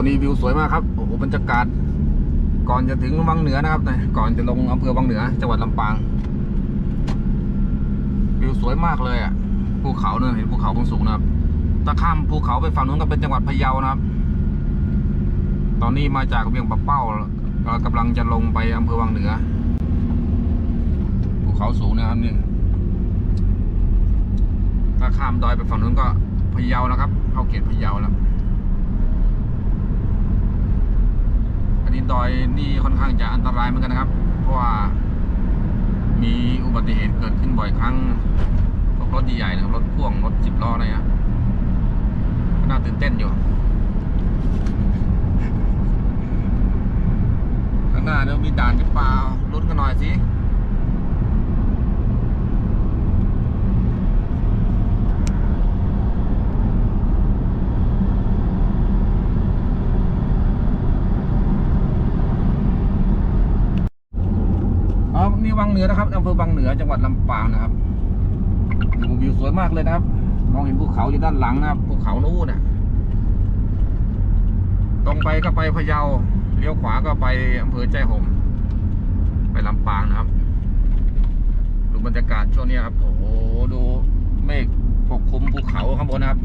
ตัวนี้วิวสวยมากครับโอ้โหบรรยากาศ ก่อนจะถึงวังเหนือนะครับนะก่อนจะลงอำเภอวังเหนือจังหวัดลำปางวิวสวยมากเลยอะภูเขาเนี่ยเห็นภูเขาบนสูงนะครับถ้าข้ามภูเขาไปฝั่งนู้นก็เป็นจังหวัดพะเยานะครับ ตอนนี้มาจากเวียงปะเป้าเรากำลังจะลงไปอำเภอวังเหนือ ภูเขาสูงนะครับนี่ถ้าข้ามดอยไปฝั่งนู้นก็พะเยานะครับ เข้าเขตพะเยาแล้ว อั นนี้ดอยนี่ค่อนข้างจะอันตรายเหมือนกันนะครับ เพราะว่ามีอุบัติเหตุเกิดขึ้นบ่อยครั้งพวกรถใหญ่ๆนะครับรถพ่วงรถสิบล้ออะไรเงี้ยก็น่าตื่นเต้นอยู่ข้างหน้าเนี่ยมีด่านหรือเปล่าลุ้นกันหน่อยสิ อ๋อ นี่วังเหนือนะครับอำเภอวังเหนือจังหวัดลำปางนะครับดูวิวสวยมากเลยนะครับ มองเห็นภูเขาอยู่ด้านหลังนะครับภูเขานู้นน่ะตรงไปก็ไปพะเยาเลี้ยวขวาก็ไปอำเภอใจหมไปลำปางนะครับ ดูบรรยากาศช่วงนี้ครับโอ้โหดูเมฆปกคลุมภูเขาข้างบนนะครับ